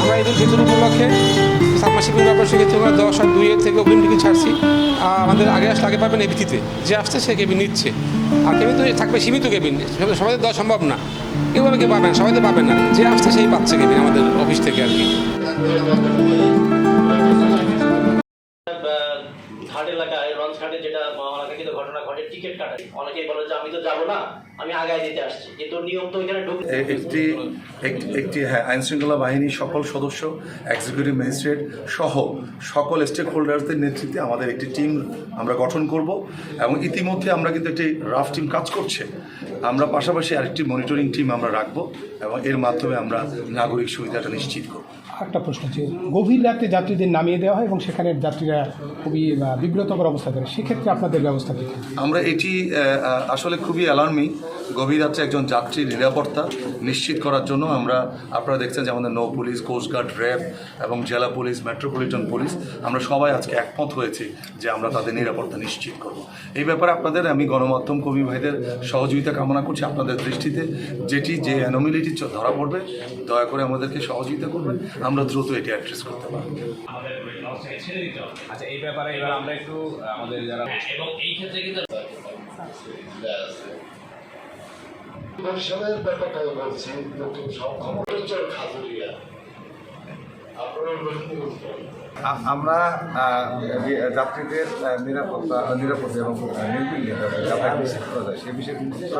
আমরা ঈদুল ফিতর উপলক্ষে সাবমার্সিবল ব্যাপার সেক্ষেত্রে আমরা দশ আর দুইয়ের থেকে অগ্রিম টিকিট ছাড়ছি। আমাদের আগে আসলে আগে পাবেন এই যে আসছে সে কেবিন নিচ্ছে। আর কেবিন তো থাকবে সীমিত কেবিন। সবাই দেওয়া সম্ভব না। কীভাবে কেউ পাবেন সবাই তো পাবেন না। যে আসছে সেই পাচ্ছে কেবিন আমাদের অফিস থেকে আর কি। অনাকাঙ্ক্ষিত ঘটনা ঘটে টিকিট কাটা। অনেকেই বলে যে আমি তো যাব না আমি আগায় দিতে আসছি। কিন্তু নিয়ম তো এখানে ঢুকে একটি একটি- একটি হ্যাঁ আইন শৃঙ্খলা বাহিনীর সকল সদস্য এক্সিকিউটিভ ম্যাজিস্ট্রেট সহ সকল স্টেক হোল্ডারদের নেতৃত্বে আমাদের একটি টিম আমরা গঠন করব এবং ইতিমধ্যে আমরা কিন্তু একটি রাফ টিম কাজ করছে। আমরা পাশাপাশি আরেকটি মনিটরিং টিম আমরা রাখব এবং এর মাধ্যমে আমরা নাগরিক সুবিধাটা নিশ্চিত করব। একটা প্রশ্ন আছে গভীর রাতে যাত্রীদের নামিয়ে দেওয়া হয় এবং সেখানে যাত্রীরা খুবই বিব্রতকর অবস্থা করে সেক্ষেত্রে আপনাদের ব্যবস্থা কী আমরা এটি আসলে খুবই অ্যালার্মিং গভীর রাত্রে একজন যাত্রীর নিরাপত্তা নিশ্চিত করার জন্য আমরা আপনারা দেখছেন যে আমাদের নৌ পুলিশ কোস্টগার্ড র্যাব এবং জেলা পুলিশ মেট্রোপলিটন পুলিশ আমরা সবাই আজকে একমত হয়েছি যে আমরা তাদের নিরাপত্তা নিশ্চিত করব। এই ব্যাপারে আপনাদের আমি গণমাধ্যম কর্মী ভাইদের সহযোগিতা কামনা করছি আপনাদের দৃষ্টিতে। যেটি যে অ্যানোমিলিটি ধরা পড়বে দয়া করে আমাদেরকে সহযোগিতা করবেন। আমরা দ্রুত এটি অ্যাড্রেস করতে পারব। আচ্ছা এই ব্যাপারে এবার আমরা একটু আমাদের যারা এবং এই ক্ষেত্রে কিন্তু ব্যাপারটা বলছি নতুন সব খবর আমরা যাত্রীদের নিরাপত্তা নিরাপত্তা এবং নির্বিঘ্নে যাতে যাতায়াত নিশ্চিত করা যায় সেই বিষয়ে নিশ্চিত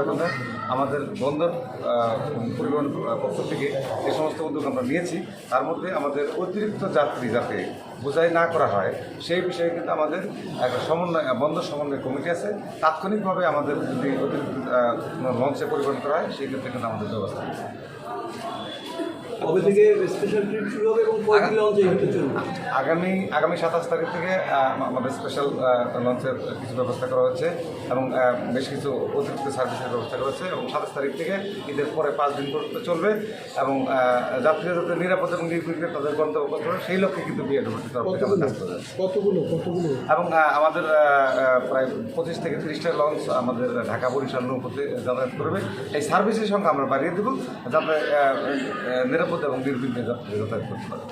আমাদের বন্দর পরিবহন পক্ষ থেকে যে সমস্ত উদ্যোগ আমরা নিয়েছি, তার মধ্যে আমাদের অতিরিক্ত যাত্রী যাতে বোঝাই না করা হয়, সেই বিষয়ে কিন্তু আমাদের একটা সমন্বয় বন্দর সমন্বয় কমিটি আছে তাৎক্ষণিকভাবে আমাদের যদি অতিরিক্ত লঞ্চে পরিবহন করা হয়, সেই ক্ষেত্রে কিন্তু আমাদের ব্যবস্থা। কবে থেকে স্পেশাল ট্রিপ শুরু হবে এবং কয়টি লঞ্চে চলবে? আগামী আগামী সাতাশ তারিখ থেকে আমাদের স্পেশাল লঞ্চের কিছু ব্যবস্থা করা হচ্ছে এবং বেশ কিছু অতিরিক্ত সার্ভিসের ব্যবস্থা করা হচ্ছে এবং সাতাশ তারিখ থেকে ঈদের পরে পাঁচ দিন পর্যন্ত চলবে এবং যাত্রীরা যাতে নিরাপদ এবং নির্বিঘ্নে তাদের গন্তব্য করতে পারে সেই লক্ষ্যে কিন্তু যাচ্ছি। কতগুলো? কতগুলো? এবং আমাদের প্রায় পঁচিশ থেকে তিরিশটা লঞ্চ আমাদের ঢাকা বরিশাল নৌপথে যাতায়াত করবে। এই সার্ভিসের সংখ্যা আমরা বাড়িয়ে দেবো যাতে নিরাপদ এবং নির্বিঘ্নে যাত্রী যাতায়াত করতে পারে।